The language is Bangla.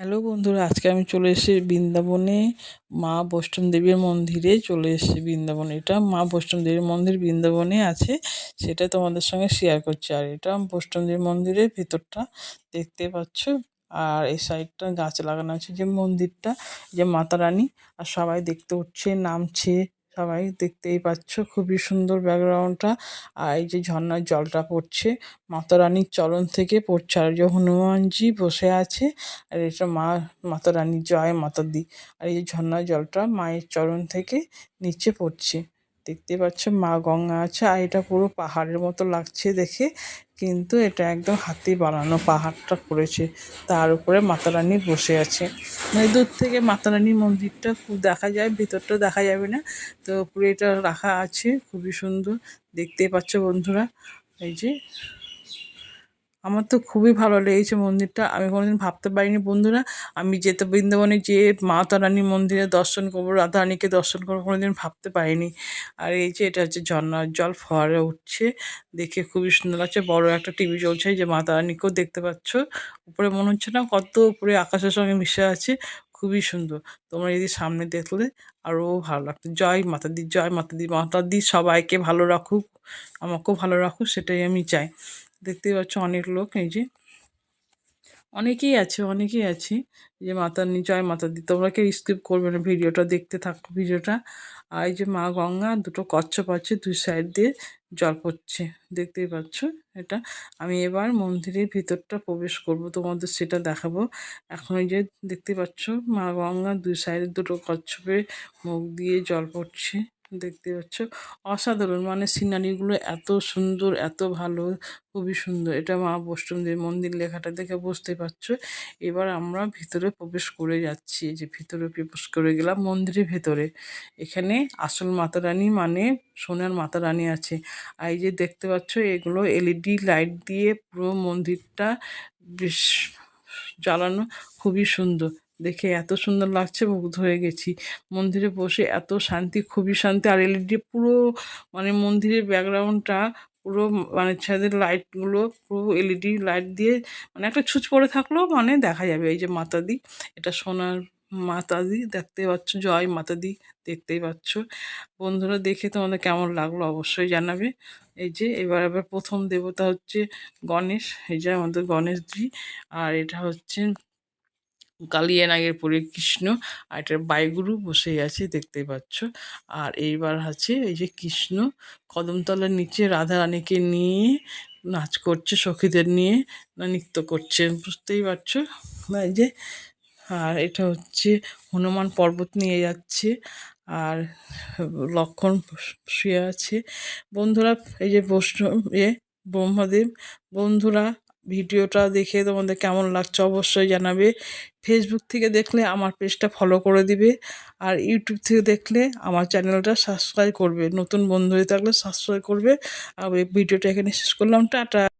হ্যালো বন্ধুরা, আজকে আমি চলে এসেছি বৃন্দাবনে মা বৈষ্ণব দেবীর মন্দিরে। চলে এসেছি বৃন্দাবনে। এটা মা বৈষ্ণব দেবীর মন্দির বৃন্দাবনে আছে, সেটা তোমাদের সঙ্গে শেয়ার করছি। আর এটা বৈষ্ণব দেবীর মন্দিরের ভেতরটা দেখতে পাচ্ছ। আর এই সাইডটা গাছ লাগানো আছে যে মন্দিরটা, যে মাতা রানী। আর সবাই দেখতে উঠছে, নামছে। সবাই দেখতেই পাচ্ছ, খুবই সুন্দর ব্যাকগ্রাউন্ডটা। আর এই যে ঝর্ণার জলটা পড়ছে মাতা রানীর চরণ থেকে পড়ছে। আর যে হনুমানজি বসে আছে, আর এটা মা মাতা রানী জয় মাতা দি আর এই যে ঝর্ণার জলটা মায়ের চরণ থেকে নিচে পড়ছে। দেখতে পাচ্ছ মা গঙ্গা আছে, আর এটা পুরো পাহাড়ের মতো লাগছে দেখে। কিন্তু এটা একদম হাতি বানানো, পাহাড়টা করেছে। তার উপরে মাতা রানী বসে আছে। মানে দূর থেকে মাতা রানীর মন্দিরটা খুব দেখা যায় ভেতরটা দেখা যাবে না। তো উপরে এটা রাখা আছে, খুবই সুন্দর। দেখতে পাচ্ছ বন্ধুরা, এই যে আমার তো খুবই ভালো লেগেছে মন্দিরটা। আমি কোনোদিন ভাবতে পারিনি বন্ধুরা। আমি যেতে বৃন্দাবনে যে মা তারানী মন্দিরে দর্শন করব রাধারানীকে দর্শন করব কোনোদিন ভাবতে পারিনি। আর এই যে এটা হচ্ছে ঝর্ণার জল ফোয়ারে উঠছে। দেখে খুবই সুন্দর লাগছে। বড় একটা টিভি চলছে যে মা তারানীকেও দেখতে পাচ্ছ। উপরে মনে হচ্ছে না কত উপরে আকাশের সঙ্গে মিশে আছে। খুবই সুন্দর। তোমরা যদি সামনে দেখলে আরও ভালো লাগতো জয় মাতা দি জয় মাতা দি মাতা দি সবাইকে ভালো রাখুক, আমাকেও ভালো রাখুক, সেটাই আমি চাই। দেখতেই পাচ্ছ অনেক লোক, এই যে। অনেকেই আছে অনেকেই আছে। যে মাতার নি, জয় মাতা দি তোমরা কেউ স্কিপ করবে না ভিডিওটা, দেখতে থাকো ভিডিওটা। আর এই যে মা গঙ্গা, দুটো কচ্ছপ আছে দুই সাইড দিয়ে জল পড়ছে, দেখতেই পাচ্ছ এটা। আমি এবার মন্দিরের ভিতরটা প্রবেশ করব, তোমাদের সেটা দেখাবো। এখন এই যে দেখতে পাচ্ছ মা গঙ্গা দুই সাইডে দুটো কচ্ছপে মুখ দিয়ে জল পড়ছে। দেখতে পাচ্ছ। অসাধারণ। মানে সিনারিগুলো এত সুন্দর, এত ভালো, খুবই সুন্দর। এটা মা বৈষ্ণবদেবী মন্দির লেখাটা দেখে বুঝতে পারছ। এবার আমরা ভিতরে প্রবেশ করে যাচ্ছি। যে ভিতরে প্রবেশ করে গেলাম মন্দিরের ভেতরে। এখানে আসল মাতা রানী মানে সোনার মাতা রানী আছে। আর এই যে দেখতে পাচ্ছ, এগুলো এলইডি লাইট দিয়ে পুরো মন্দিরটা বেশ জ্বালানো, খুবই সুন্দর। দেখে এত সুন্দর লাগছে মুগ্ধ হয়ে গেছি। মন্দিরে বসে এত শান্তি, খুবই শান্তি আর এলইডি পুরো মানে মন্দিরের ব্যাকগ্রাউন্ডটা পুরো মানে ছাদের লাইটগুলো পুরো এলইডি লাইট দিয়ে মানে একটা ছুঁচ পড়ে থাকলেও মানে দেখা যাবে। এই যে মাতাদি, এটা সোনার মাতাদি দেখতে পাচ্ছ, জয় মাতাদি দেখতেই পাচ্ছ। বন্ধুরা দেখে তোমাদের কেমন লাগল অবশ্যই জানাবে। এই যে এবার এবার প্রথম দেবতা হচ্ছে গণেশ, এই যে আমাদের গণেশজি আর এটা হচ্ছে কালিয়া নাগের পরে কৃষ্ণ আর এটার বাইগুরু বসে আছে দেখতে পাচ্ছ। আর এইবার আছে এই যে কৃষ্ণ, কদমতলার নিচে রাধা রানীকে নিয়ে নাচ করছে, সখীদের নিয়ে নৃত্য করছে, বুঝতেই পারছ? এই যে, আর এটা হচ্ছে হনুমান পর্বত নিয়ে যাচ্ছে আর লক্ষণ শুয়ে আছে। বন্ধুরা, এই যে বৈষ্ণব, এ ব্রহ্মদেব, বন্ধুরা ভিডিওটা দেখে তোমাদের কেমন লাগছে অবশ্যই জানাবে। ফেসবুক থেকে দেখলে আমার পেজটা ফলো করে দিবে আর ইউটিউব থেকে দেখলে আমার চ্যানেলটা সাবস্ক্রাইব করবে। নতুন বন্ধু হয়ে থাকলে সাবস্ক্রাইব করবে। আর ভিডিওটা এখানে শেষ করলাম। টাটা।